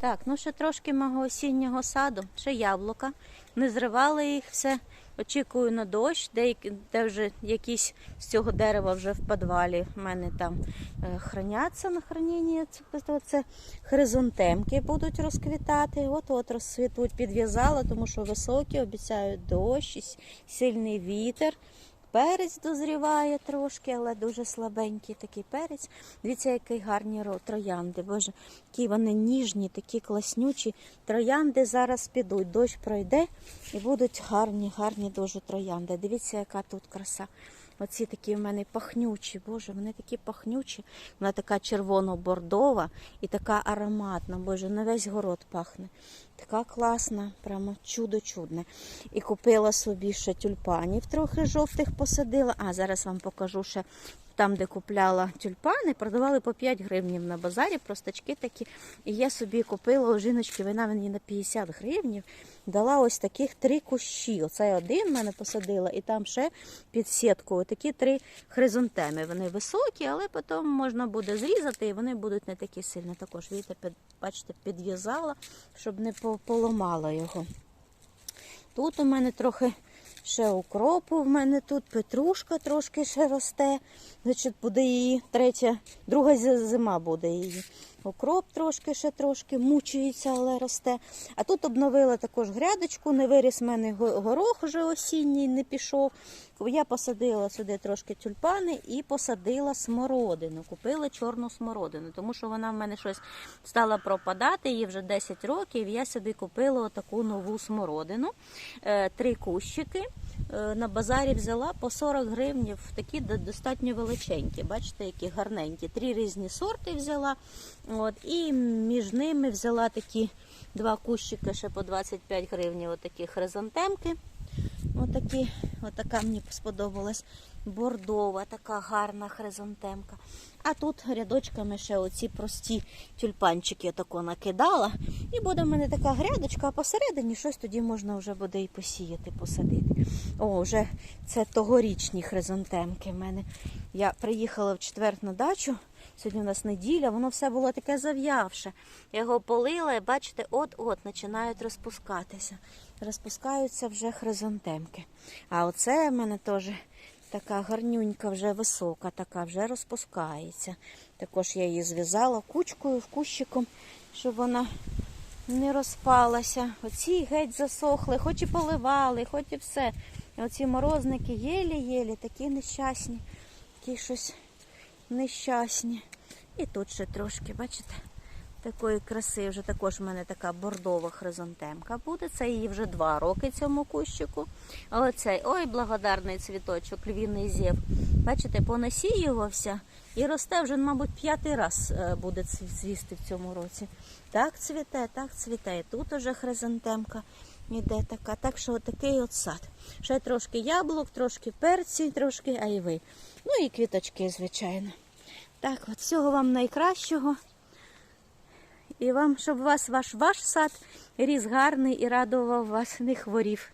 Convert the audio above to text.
Так, ну ще трошки мого осіннього саду, ще яблука. Не зривали їх все. Очікую на дощ, деякі, де вже якісь з цього дерева вже в підвалі в мене там е, храняться на хранінні. Це, це хризантемки будуть розквітати. От-от розцвітуть, підв'язала, тому що високі, обіцяють дощ, сильний вітер. Перець дозріває трошки, але дуже слабенький такий перець. Дивіться, які гарні ро- троянди. Боже, які вони ніжні, такі класнючі. Троянди зараз підуть, дощ пройде і будуть гарні, гарні дуже троянди. Дивіться, яка тут краса. Оці такі в мене пахнючі, боже, вони такі пахнючі. Вона така червоно-бордова і така ароматна. Боже, на весь город пахне. Така класна, прямо чудо чудне. І купила собі ще тюльпанів, трохи жовтих посадила. А зараз вам покажу ще там, де купляла тюльпани, продавали по 5 гривнів на базарі, простачки такі. І я собі купила у жіночки, вона мені на 50 гривнів дала ось таких три кущі. Оце один мене посадила, і там ще під сіткою такі три хризантеми. Вони високі, але потім можна буде зрізати, і вони будуть не такі сильні. Також, видите, під, бачите, підв'язала, щоб не по- поламала його. Тут у мене трохи ще укропу, в мене тут петрушка трошки ще росте. Значить, буде її третя, друга зима буде її. Укроп трошки ще трошки мучується, але росте. А тут обновила також грядочку, не виріс в мене горох вже осінній, не пішов. Я посадила сюди трошки тюльпани і посадила смородину. Купила чорну смородину, тому що вона в мене щось стала пропадати, їй вже 10 років. Я собі купила таку нову смородину, Е, три кущики. Е, На базарі взяла по 40 гривнів, такі достатньо величенькі. Бачите, які гарненькі. Три різні сорти взяла. От, і між ними взяла такі два кущики ще по 25 гривень, отакі хризантемки. Отакі, отака мені сподобалась бордова, така гарна хризантемка. А тут рядочками ще оці прості тюльпанчики я накидала. І буде в мене така грядочка, а посередині щось тоді можна вже буде і посіяти, посадити. О, вже це тогорічні хризантемки в мене. Я приїхала в четвер на дачу. Сьогодні у нас неділя, воно все було таке зав'явше. Я його полила і бачите, от-от починають розпускатися. Розпускаються вже хризантемки. А оце в мене теж така гарнюнька, вже висока, така вже розпускається. Також я її зв'язала кучкою в кущиком, щоб вона не розпалася. Оці геть засохли, хоч і поливали, хоч і все. Оці морозники єлі-єлі, такі нещасні, такі щось нещасні. І тут ще трошки, бачите, такої краси. Вже також в мене така бордова хризантемка буде. Це її вже два роки цьому кущику. А оцей, ой, благодарний цвіточок, львіний зєв. Бачите, понасіювався і росте вже, мабуть, п'ятий раз е, буде цві- цвісти в цьому році. Так цвіте, так цвіте. І тут уже хризантемка іде така. Так що отакий от сад. Ще трошки яблук, трошки перці, трошки айви. Ну і квіточки, звичайно. Так, от всього вам найкращого. І вам, щоб вас ваш, ваш сад ріс гарний і радував вас, не хворів.